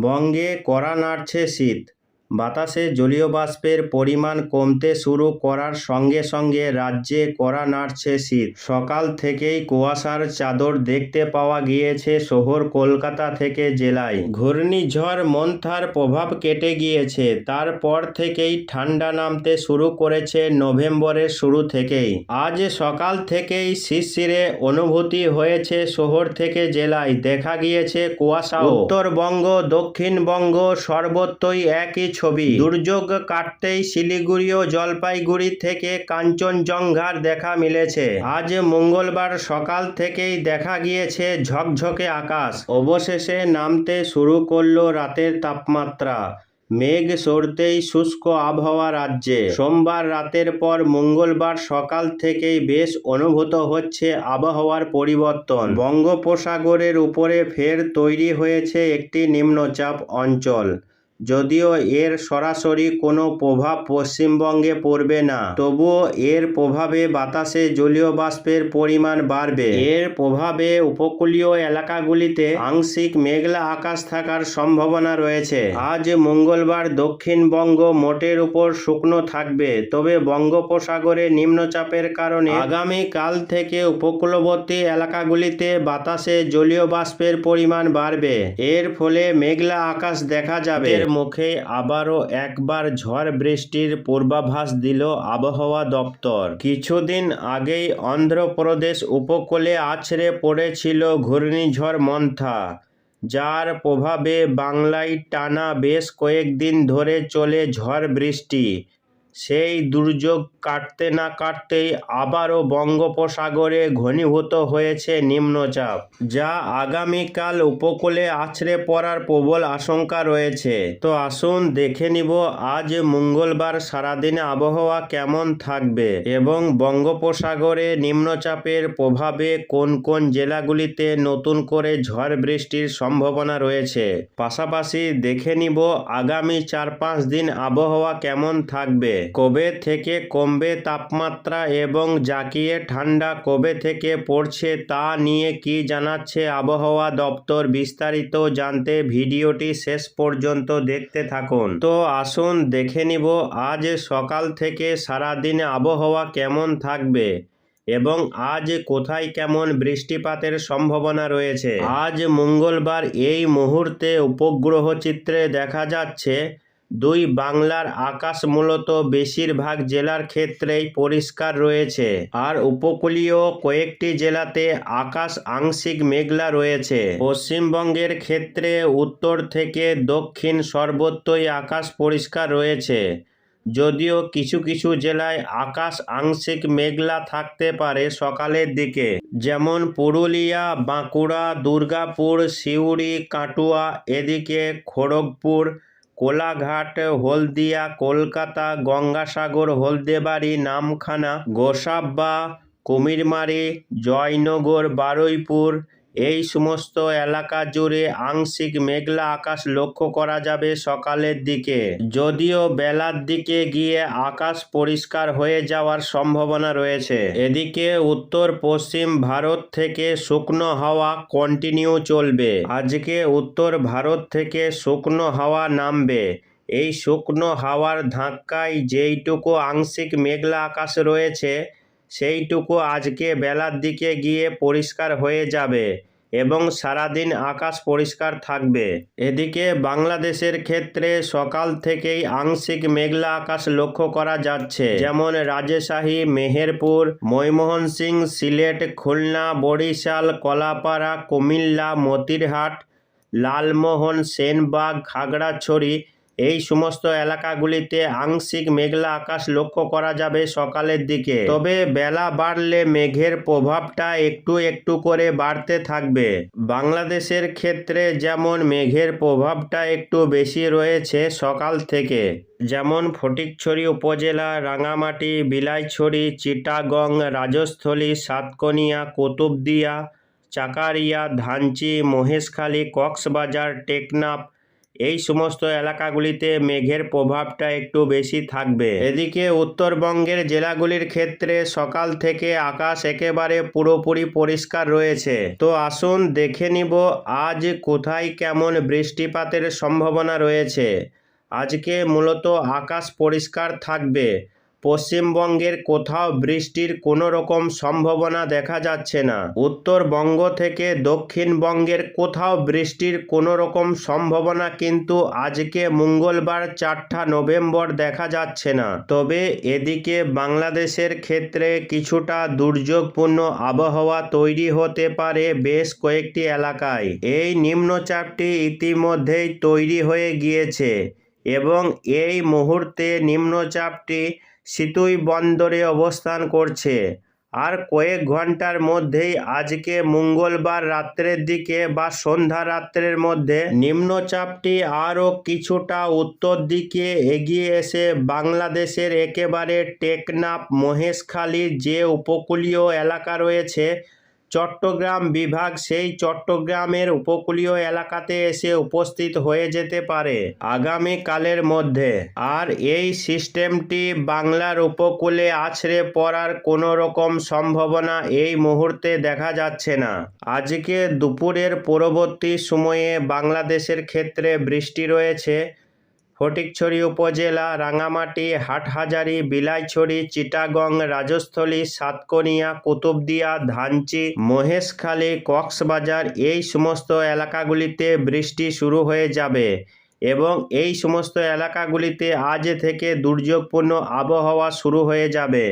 বঙ্গে কড়া নাড়ছে শীত। বাতাসে জলীয় বাষ্পের পরিমাণ কমতে শুরু করার সঙ্গে সঙ্গে রাজ্যে কড়া নাড়ছে শীত। সকাল থেকেই কুয়াশার চাদর দেখতে পাওয়া গিয়েছে শহর কলকাতা থেকে জেলায়। ঘূর্ণিঝড় মন্থার প্রভাব কেটে গিয়েছে, তারপর থেকেই ঠান্ডা নামতে শুরু করেছে নভেম্বরের শুরু থেকেই। আজ সকাল থেকেই শিরশিরে অনুভূতি হয়েছে শহর থেকে জেলায়। দেখা গিয়েছে কুয়াশা উত্তরবঙ্গ, দক্ষিণবঙ্গ সর্বত্রই একই ছবি। দুর্যোগ কাটতেই শিলিগুড়ি ও জলপাইগুড়ি থেকে কাঞ্চনজঙ্ঘার দেখা মিলেছে। আজ মঙ্গলবার সকাল থেকেই দেখা গিয়েছে ঝকঝকে আকাশ। অবশেষে নামতে শুরু করল রাতের তাপমাত্রা। মেঘ সরতেই শুষ্ক আবহাওয়া রাজ্যে। সোমবার রাতের পর মঙ্গলবার সকাল থেকেই বেশ অনুভূত হচ্ছে আবহাওয়ার পরিবর্তন। বঙ্গোপসাগরের উপরে ফের তৈরি হয়েছে একটি নিম্নচাপ অঞ্চল। যদিও এর সরাসরি কোনো প্রভাব পশ্চিমবঙ্গে পড়বে না, তবুও এর প্রভাবে বাতাসে জলীয় বাষ্পের পরিমাণ বাড়বে। এর প্রভাবে উপকূলীয় এলাকাগুলিতে আংশিক মেঘলা আকাশ থাকার সম্ভাবনা রয়েছে। আজ মঙ্গলবার দক্ষিণবঙ্গ মোটের উপর শুকনো থাকবে, তবে বঙ্গোপসাগরে নিম্নচাপের কারণে আগামী কাল থেকে উপকূলবর্তী এলাকাগুলিতে বাতাসে জলীয় বাষ্পের পরিমাণ বাড়বে। এর ফলে মেঘলা আকাশ দেখা যাবে। মুখে আবারও একবার ঝড় বৃষ্টির পূর্বাভাস দিল আবহাওয়া দপ্তর। কিছুদিন আগেই অন্ধ্রপ্রদেশ উপকূলে আছড়ে পড়েছিল ঘূর্ণিঝড় মন্থা, যার প্রভাবে বাংলায় টানা বেশ কয়েকদিন ধরে চলে ঝড় বৃষ্টি। সেই দুর্যোগ কাটতে না কাটতেই আবারও বঙ্গোপসাগরে ঘনীভূত হয়েছে নিম্নচাপ, যা আগামীকাল উপকূলে আছড়ে পড়ার প্রবল আশঙ্কা রয়েছে। তো আসুন দেখে নিব আজ মঙ্গলবার সারাদিনে আবহাওয়া কেমন থাকবে এবং বঙ্গোপসাগরে নিম্নচাপের প্রভাবে কোন কোন জেলাগুলিতে নতুন করে ঝড় বৃষ্টির সম্ভাবনা রয়েছে। পাশাপাশি দেখে নিব আগামী চার পাঁচ দিন আবহাওয়া কেমন থাকবে। কবে থেকে কমবে তাপমাত্রা এবং জাকিয়ে ঠান্ডা কবে থেকে পড়ছে তা নিয়ে কি জানাচ্ছে আবহাওয়া দপ্তর বিস্তারিত জানতে ভিডিওটি শেষ পর্যন্ত দেখতে থাকুন। তো আসুন দেখে নিব আজ সকাল থেকে সারাদিনে আবহাওয়া কেমন থাকবে এবং আজ কোথায় কেমন বৃষ্টিপাতের সম্ভাবনা রয়েছে। আজ মঙ্গলবার এই মুহূর্তে উপগ্রহ চিত্রে দেখা যাচ্ছে দুই বাংলার আকাশ মূলত বেশিরভাগ জেলার ক্ষেত্রেই পরিষ্কার রয়েছে। আর উপকূলীয় কয়েকটি জেলাতে আকাশ আংশিক মেঘলা রয়েছে। পশ্চিমবঙ্গের ক্ষেত্রে উত্তর থেকে দক্ষিণ সর্বত্রই আকাশ পরিষ্কার রয়েছে। যদিও কিছু কিছু জেলায় আকাশ আংশিক মেঘলা থাকতে পারে সকালের দিকে। যেমন পুরুলিয়া, বাঁকুড়া, দুর্গাপুর, সিউড়ি, কাটুয়া, এদিকে খড়গপুর কোলাঘাট হলদিয়া কলকাতা গঙ্গাসাগর হলদেবাড়ি নামখানা গোসাব্বা কুমিরমারি জয়নগর বারুইপুর এই সমস্ত এলাকা জুড়ে আংশিক মেঘলা আকাশ লক্ষ্য করা যাবে সকালের দিকে। যদিও বেলার দিকে গিয়ে আকাশ পরিষ্কার হয়ে যাওয়ার সম্ভাবনা রয়েছে। এদিকে উত্তর পশ্চিম ভারত থেকে শুকনো হাওয়া কন্টিনিউ চলবে। আজকে উত্তর ভারত থেকে শুকনো হাওয়া নামবে। এই শুকনো হাওয়ার ধাক্কায় যেইটুকু আংশিক মেঘলা আকাশ রয়েছে সেইটুকু আজকে বেলার দিকে গিয়ে পরিষ্কার হয়ে যাবে এবং সারাদিন আকাশ পরিষ্কার থাকবে। এদিকে বাংলাদেশের ক্ষেত্রে সকাল থেকেই আংশিক মেঘলা আকাশ লক্ষ্য করা যাচ্ছে। যেমন রাজশাহী, মেহেরপুর ময়মোহন সিং সিলেট, খুলনা, বরিশাল, কলাপাড়া, কুমিল্লা, মতিরহাট, লালমোহন, সেনবাগ, খাগড়াছড়ি এই সমস্ত এলাকাগুলিতে আংশিক মেঘলা আকাশ লক্ষ্য করা যাবে সকালের দিকে। তবে বেলা বাড়লে মেঘের প্রভাবটা একটু একটু করে বাড়তে থাকবে। বাংলাদেশের ক্ষেত্রে যেমন মেঘের প্রভাবটা একটু বেশি রয়েছে সকাল থেকে, যেমন ফটিকছড়ি উপজেলা, রাঙামাটি, বিলাইছড়ি, চিটাগং, রাজস্থলী, সাতকনিয়া, কুতুবদিয়া, চাকারিয়া, ধানচি, মহেশখালী, কক্সবাজার, টেকনাফ এই সমস্ত এলাকাগুলিতে মেঘের প্রভাবটা একটু বেশি থাকবে। এদিকে উত্তরবঙ্গের জেলাগুলির ক্ষেত্রে সকাল থেকে আকাশ একেবারে পুরোপুরি পরিষ্কার রয়েছে। তো আসুন দেখে নিব, আজ কোথায় কেমন বৃষ্টিপাতের সম্ভাবনা রয়েছে। আজকে মূলত আকাশ পরিষ্কার থাকবে। পশ্চিমবঙ্গের কোথাও বৃষ্টির কোনো রকম সম্ভাবনা দেখা যাচ্ছে না। উত্তরবঙ্গ থেকে দক্ষিণবঙ্গের কোথাও বৃষ্টির কোনো রকম সম্ভাবনা কিন্তু আজকে মঙ্গলবার চারটা নভেম্বর দেখা যাচ্ছে না। তবে এদিকে বাংলাদেশের ক্ষেত্রে কিছুটা দুর্যোগপূর্ণ আবহাওয়া তৈরি হতে পারে বেশ কয়েকটি এলাকায়। এই নিম্নচাপটি ইতিমধ্যেই তৈরি হয়ে গিয়েছে এবং এই মুহূর্তে নিম্নচাপটি সিতুই বন্দরে অবস্থান করছে। আর কয়েক ঘণ্টার মধ্যেই আজকে মঙ্গলবার রাত্রের দিকে বা সন্ধ্যা রাত্রের মধ্যে নিম্নচাপটি আরও কিছুটা উত্তর দিকে এগিয়ে এসে বাংলাদেশের একেবারে টেকনাফ মহেশখালীর যে উপকূলীয় এলাকা রয়েছে চট্টগ্রাম বিভাগ সেই চট্টগ্রামের উপকূলীয় এলাকাতে এসে উপস্থিত হয়ে যেতে পারে আগামীকালের মধ্যে। আর এই সিস্টেমটি বাংলার উপকূলে আছড়ে পড়ার কোনো রকম সম্ভাবনা এই মুহূর্তে দেখা যাচ্ছে না। আজকে দুপুরের পরবর্তী সময়ে বাংলাদেশের ক্ষেত্রে বৃষ্টি রয়েছে। ফটিকছড়ি উপজেলা রাঙামাটি, হাটহাজারি, বিলাইছড়ি, চিটাগং, রাজস্থলী, সাতকনিয়া, কুতুবদিয়া, ধানচি, মহেশখালী, কক্সবাজার এই সমস্ত এলাকাগুলিতে বৃষ্টি শুরু হয়ে যাবে এবং এই সমস্ত এলাকাগুলিতে আজ থেকে দুর্যোগপূর্ণ আবহাওয়া শুরু হয়ে যাবে।